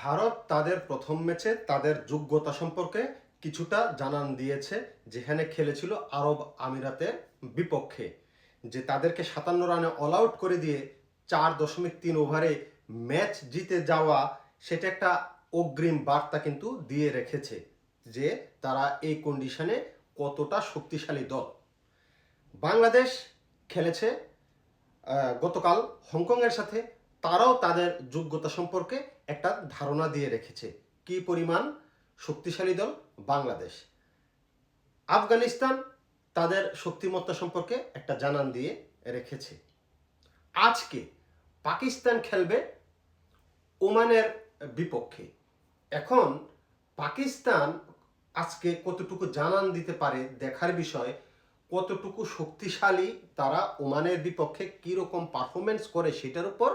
ভারত তাদের প্রথম ম্যাচে তাদের যোগ্যতা সম্পর্কে কিছুটা জানান দিয়েছে, যেখানে খেলেছিল আরব আমিরাতের বিপক্ষে, যে তাদেরকে সাতান্ন রানে অল আউট করে দিয়ে চার দশমিক তিন ওভারে ম্যাচ জিতে যাওয়া সেটা একটা অগ্রিম বার্তা কিন্তু দিয়ে রেখেছে, যে তারা এই কন্ডিশনে কতটা শক্তিশালী দল। বাংলাদেশ খেলেছে গতকাল হংকংয়ের সাথে, তারাও তাদের যোগ্যতা সম্পর্কে একটা ধারণা দিয়ে রেখেছে। কি পরিমাণ শক্তিশালী দল? বাংলাদেশ। আফগানিস্তান তাদের শক্তিমত্তা সম্পর্কে একটা জানান দিয়ে রেখেছে। আজকে পাকিস্তান খেলবে ওমানের বিপক্ষে। এখন পাকিস্তান আজকে কতটুকু জানান দিতে পারে দেখার বিষয়, কতটুকু শক্তিশালী তারা ওমানের বিপক্ষে কীরকম পারফরমেন্স করে সেটার উপর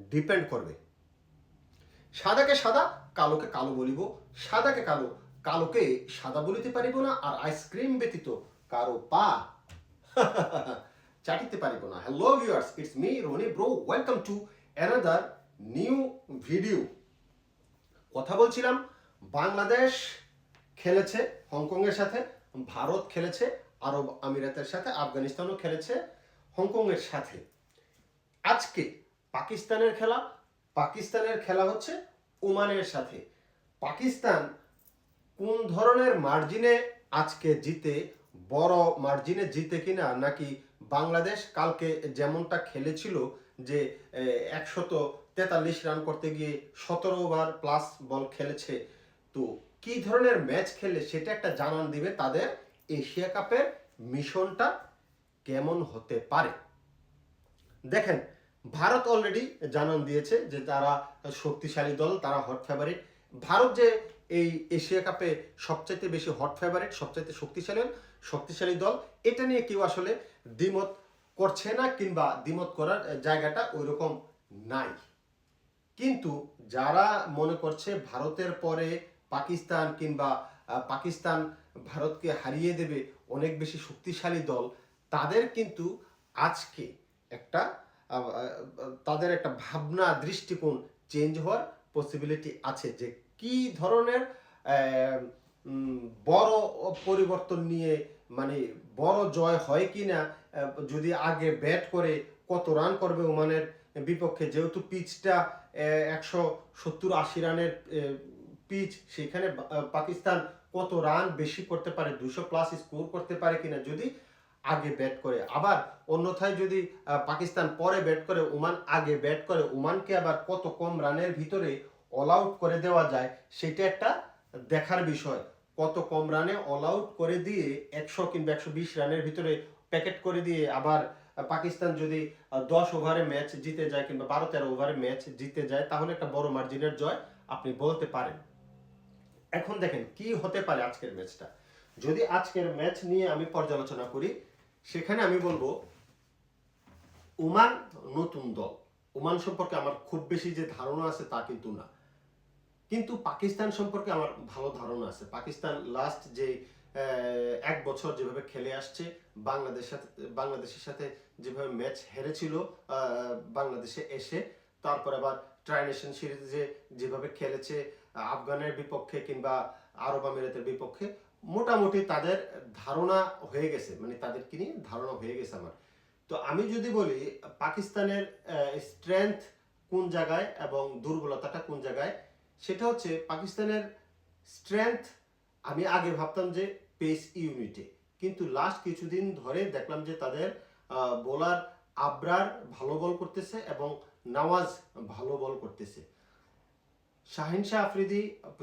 ডিপেন্ড করবে। সাদাকে সাদা, কালোকে কালো বলিব। সাদাকে কালো, কালোকে সাদা বলিতে পারিব না, আর আইসক্রিম ব্যতীত কারও পা চাটিতে পারিব না। Hello viewers it's me Roni bro welcome to another new video কথা বলছিলাম, বাংলাদেশ খেলেছে, হংকংয়ের সাথে, ভারত খেলেছে, আরব আমিরাতের সাথে, আফগানিস্তানও খেলেছে, হংকংয়ের সাথে। আজকে পাকিস্তানের খেলা পাকিস্তানের খেলা হচ্ছে ওমানের সাথে। পাকিস্তান কোন ধরনের মার্জিনে আজকে জিতে, বড় মার্জিনে জিতে কিনা, নাকি বাংলাদেশ কালকে যেমনটা খেলেছিল যে একশত তেতাল্লিশ রান করতে গিয়ে সতেরো ওভার প্লাস বল খেলেছে, তো কি ধরনের ম্যাচ খেলে সেটা একটা জানান দিবে তাদের এশিয়া কাপের মিশনটা কেমন হতে পারে। দেখেন ভারত অলরেডি জানান দিয়েছে যে তারা শক্তিশালী দল, তারা হট ফেভারিট ভারত যে এই এশিয়া কাপে সবচাইতে বেশি হট ফেভারিট সবচাইতে শক্তিশালী শক্তিশালী দল, এটা নিয়ে কেউ আসলে দ্বিমত করছে না কিংবা দ্বিমত করার জায়গাটা ওই রকম নাই। কিন্তু যারা মনে করছে ভারতের পরে পাকিস্তান কিংবা পাকিস্তান ভারতকে হারিয়ে দেবে অনেক বেশি শক্তিশালী দল, তাদের কিন্তু আজকে একটা তাদের একটা ভাবনা, দৃষ্টিকোণ চেঞ্জ হওয়ার পসিবিলিটি আছে যে কি ধরনের বড় পরিবর্তন নিয়ে মানে বড় জয় হয় কি না যদি আগে ব্যাট করে কত রান করবে ওমানের বিপক্ষে, যেহেতু পিচটা একশো সত্তর আশি রানের পিচ সেখানে পাকিস্তান কত রান বেশি করতে পারে, দুশো প্লাস স্কোর করতে পারে কিনা, যদি আগে ব্যাট করে। আবার অন্যথায় যদি পাকিস্তান পরে ব্যাট করে, ওমান আগে ব্যাট করে, ওমানকে আবার কত কম রানের ভিতরে অল আউট করে দেওয়া যায়, সেটা একটা দেখার বিষয়। কত কম রানে অল আউট করে দিয়ে, একশো কিংবা একশো বিশ রানের ভিতরে প্যাকেট করে দিয়ে আবার পাকিস্তান যদি দশ ওভারে ম্যাচ জিতে যায় কিংবা বারো তেরো ওভারে ম্যাচ জিতে যায়, তাহলে একটা বড় মার্জিনের জয় আপনি বলতে পারেন। এখন দেখেন কি হতে পারে আজকের ম্যাচটা যদি আজকের ম্যাচ নিয়ে আমি পর্যালোচনা করি সেখানে আমি বলব ওমান নতুন দল। ওমান সম্পর্কে আমার খুব বেশি যে ধারণা আছে তা কিন্তু না। কিন্তু পাকিস্তান সম্পর্কে আমার ভালো ধারণা আছে। পাকিস্তান লাস্ট যে এক বছর যেভাবে খেলে আসছে, বাংলাদেশ বাংলাদেশের সাথে যেভাবে ম্যাচ হেরেছিল বাংলাদেশে এসে, তারপর আবার ট্রাইনেশন সিরিজে যেভাবে খেলেছে, আফগানের বিপক্ষে কিংবা আরব আমিরাতের বিপক্ষে মোটামুটি তাদের ধারণা হয়ে গেছে মানে তাদেরকে নিয়ে ধারণা হয়ে গেছে আমার। তো আমি যদি বলি, পাকিস্তানের স্ট্রেংথ কোন জায়গায় এবং দুর্বলতাটা কোন জায়গায়, সেটা হচ্ছে পাকিস্তানের স্ট্রেংথ আমি আগে ভাবতাম যে পেস ইউনিটে কিন্তু লাস্ট কিছুদিন ধরে দেখলাম যে তাদের বোলার আবরার ভালো বল করতেছে এবং নওয়াজ ভালো বল করতেছে। শাহিন শাহ আফ্রিদি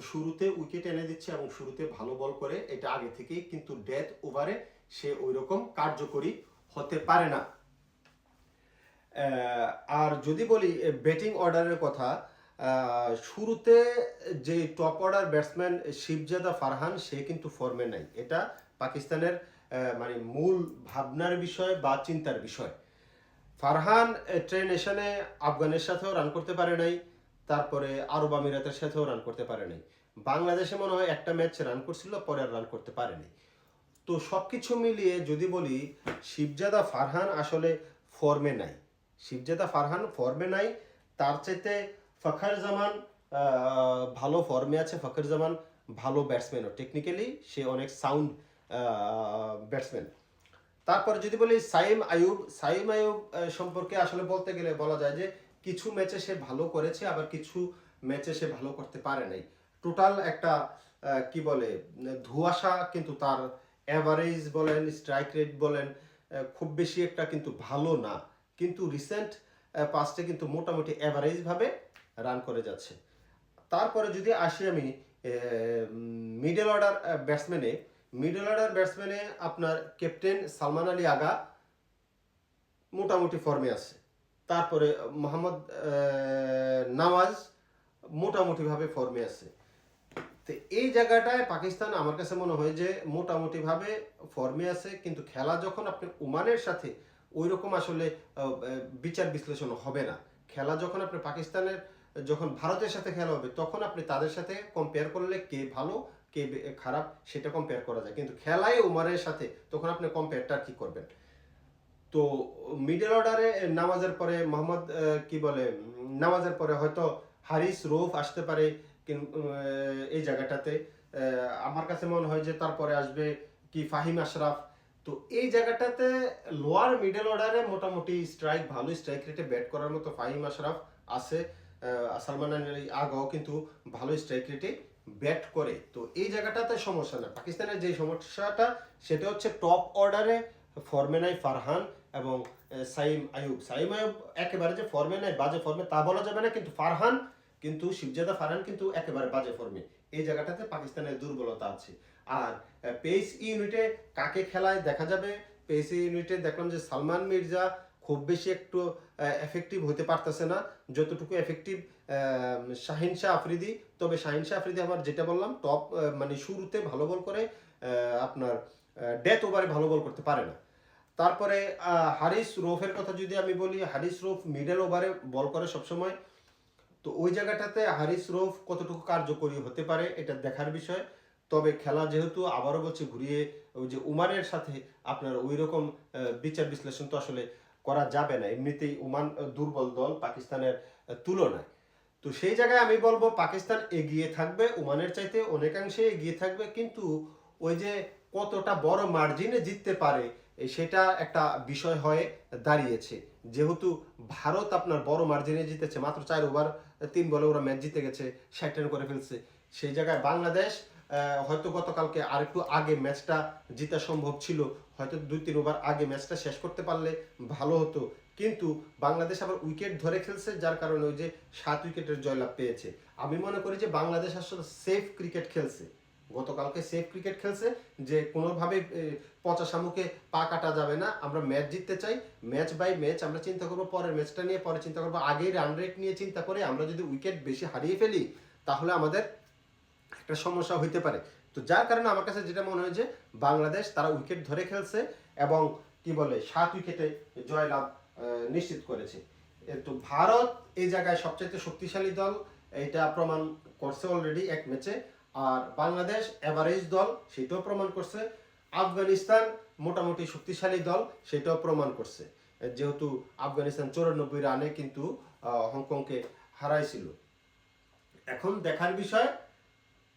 শুরুতে উইকেট এনে দিচ্ছে এবং শুরুতে ভালো বল করে। এটা আগে থেকেই কিন্তু ডেথ ওভারে সে ওই রকম কার্যকরী হতে পারে না। আর যদি বলি ব্যাটিং অর্ডারের কথা শুরুতে যে top order batsman Sahibzada Farhan, সে কিন্তু ফর্মে নাই। এটা পাকিস্তানের মানে মূল ভাবনার বিষয় বা চিন্তার বিষয়। ফারহান ট্রেন এশনে আফগানের সাথেও রান করতে পারে নাই। তারপরে আরব আমিরাতের সাথেও রান করতে পারেনি বাংলাদেশে মনে হয় একটা ম্যাচ রান করছিল, পরে আর রান করতে পারেনি তো সবকিছু মিলিয়ে যদি বলি, শিবজাদা ফারহান আসলে ফর্মে নাই। শিবজাদা ফারহান ফর্মে নাই। তার চাইতে ফখর জামান ভালো ফর্মে আছে। ফখর জামান ভালো ব্যাটসম্যানও টেকনিক্যালি সে অনেক সাউন্ড ব্যাটসম্যান তারপরে যদি বলি, সাইম আয়ুব সাইম আয়ুব সম্পর্কে আসলে বলতে গেলে বলা যায় যে কিছু ম্যাচে সে ভালো করেছে, আবার কিছু ম্যাচে সে ভালো করতে পারে নাই। টোটাল একটা কি বলে, ধুয়াশা কিন্তু তার অ্যাভারেজ বলেন স্ট্রাইক রেট বলেন খুব বেশি একটা কিন্তু ভালো না। কিন্তু রিসেন্ট পাস্টে কিন্তু মোটামুটি অ্যাভারেজ ভাবে রান করে যাচ্ছে। তারপরে যদি আসি আমি মিডল অর্ডার ব্যাটসম্যানে মিডল অর্ডার ব্যাটসম্যানে আপনার ক্যাপ্টেন সালমান আলী আগা মোটামুটি ফর্মে আছে। তারপরে মোহাম্মদ নওয়াজ মোটামুটিভাবে ফর্মে আছে। তো এই জায়গাটায় পাকিস্তান আমার কাছে মনে হয় যে মোটামুটিভাবে ফর্মে আছে, কিন্তু খেলা যখন আপনি ওমানের সাথে ওই রকম আসলে বিচার বিশ্লেষণ হবে না। খেলা যখন আপনি পাকিস্তানের, যখন ভারতের সাথে খেলা হবে, তখন আপনি তাদের সাথে কম্পেয়ার করলে কে ভালো, কে খারাপ, সেটা কম্পেয়ার করা যায়। কিন্তু খেলায় ওমানের সাথে, তখন আপনি কম্পেয়ারটা কি করবেন। তো মিডল অর্ডারে নামাজের পরে মোহাম্মদ কি বলে নামাজের পরে হয়তো হারিস রৌফ আসতে পারে এই জায়গাটাতে। আমার কাছে মনে হয় যে তারপরে আসবে কি ফাহিম আশরাফ। তো এই জায়গাটাতে লোয়ার মিডল অর্ডারে মোটামুটি স্ট্রাইক ভালো স্ট্রাইক রেটে ব্যাট করার মতো ফাহিম আশরাফ আছে। সালমান আগাও কিন্তু ভালো স্ট্রাইক রেটে ব্যাট করে। তো এই জায়গাটাতে সমস্যা না। পাকিস্তানের যে সমস্যাটা, সেটা হচ্ছে টপ অর্ডারে ফর্মে নাই ফারহান। এবং সাইম আয়ুব সাইম আয়ুব একেবারে যে ফর্মে নাই, বাজে ফর্মে তা বলা যাবে না, কিন্তু ফারহান, কিন্তু শিবজাদা ফারহান কিন্তু একেবারে বাজে ফর্মে এই জায়গাটাতে পাকিস্তানের দুর্বলতা আছে। আর পেস ইউনিটে কাকে খেলায় দেখা যাবে? পেস ইউনিটে দেখলাম যে সালমান মির্জা খুব বেশি একটু এফেক্টিভ হতে পারতেছে না। যতটুকু এফেক্টিভ শাহিন শাহ আফ্রিদি, তবে শাহিন শাহ আফ্রিদি আমার যেটা বললাম টপ মানে শুরুতে ভালো বল করে আপনার ডেথ ওভারে ভালো বল করতে পারে না। তারপরে হারিস রোফের কথা যদি আমি বলি, হারিস রোফ মিডল ওভারে বল করে সবসময়। তো ওই জায়গাটাতে হারিস রোফ কতটুকু কার্যকরী হতে পারে, এটা দেখার বিষয়। তবে খেলা যেহেতু আবারও বলছি, ঘুরিয়ে ওই যে উমানের সাথে আপনার ওই রকম বিচার বিশ্লেষণ তো আসলে করা যাবে না। এমনিতেই উমান দুর্বল দল পাকিস্তানের তুলনায়। তো সেই জায়গায় আমি বলব, পাকিস্তান এগিয়ে থাকবে ওমানের চাইতে অনেকাংশে এগিয়ে থাকবে। কিন্তু ওই যে কতটা বড় মার্জিনে জিততে পারে সেটা একটা বিষয় হয়ে দাঁড়িয়েছে। যেহেতু ভারত আপনার বড় মার্জিনে জিতেছে, মাত্র চার ওভার তিন বলে ওরা ম্যাচ জিতে গেছে, ষাট রান করে ফেলছে। সেই জায়গায় বাংলাদেশ হয়তো গতকালকে আরেকটু আগে ম্যাচটা জিতা সম্ভব ছিল, হয়তো দুই, তিন ওভার আগে ম্যাচটা শেষ করতে পারলে ভালো হতো। কিন্তু বাংলাদেশ আবার উইকেট ধরে খেলছে, যার কারণে ওই যে সাত উইকেটের জয়লাভ পেয়েছে। আমি মনে করি যে বাংলাদেশ আসলে সেফ ক্রিকেট খেলছে। গতকালকে সেফ ক্রিকেট খেলছে, যে কোনোভাবে পচা শামুকে পা কাটা যাবে না। আমরা ম্যাচ জিততে চাই ম্যাচ বাই ম্যাচ আমরা চিন্তা করব পরের ম্যাচটা নিয়ে, পরে চিন্তা করব আগেই রান রেট নিয়ে চিন্তা করে আমরা যদি উইকেট বেশি হারিয়ে ফেলি, তাহলে আমাদের একটা সমস্যা হইতে পারে। তো যার কারণে আমার কাছে যেটা মনে হয় যে, বাংলাদেশ তারা উইকেট ধরে খেলছে এবং কি বলে, সাত উইকেটে জয়লাভ নিশ্চিত করেছে। তো ভারত এই জায়গায় সবচেয়ে শক্তিশালী দল এটা প্রমাণ করছে অলরেডি এক ম্যাচে আর বাংলাদেশ এভারেজ দল সেটাও প্রমাণ করছে। আফগানিস্তান মোটামুটি শক্তিশালী দল সেটাও প্রমাণ করছে। যেহেতু আফগানিস্তান চৌরানব্বই রানে কিন্তু হংকংকে হারাইছিল। এখন দেখার বিষয়,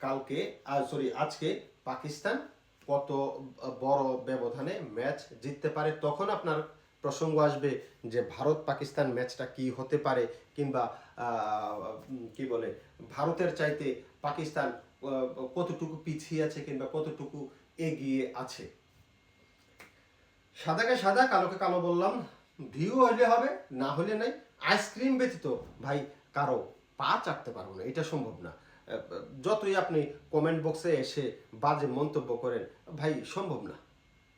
কালকে সরি আজকে পাকিস্তান কত বড় ব্যবধানে ম্যাচ জিততে পারে তখন আপনার প্রসঙ্গ আসবে যে ভারত পাকিস্তান ম্যাচটা কি হতে পারে কিংবা কি বলে, ভারতের চাইতে পাকিস্তান কতটুকু পিছিয়ে আছে কিংবা কতটুকু এগিয়ে আছে? সাদাকে সাদা, কালোকে কালো বললাম। ভিউ হলে হবে, না হলে নাই। আইসক্রিম ব্যতীত, ভাই, কারও পা চাটতে পারব না, এটা সম্ভব না। যতই আপনি কমেন্ট বক্সে এসে বাজে মন্তব্য করেন, ভাই, সম্ভব না।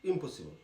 ইম্পসিবল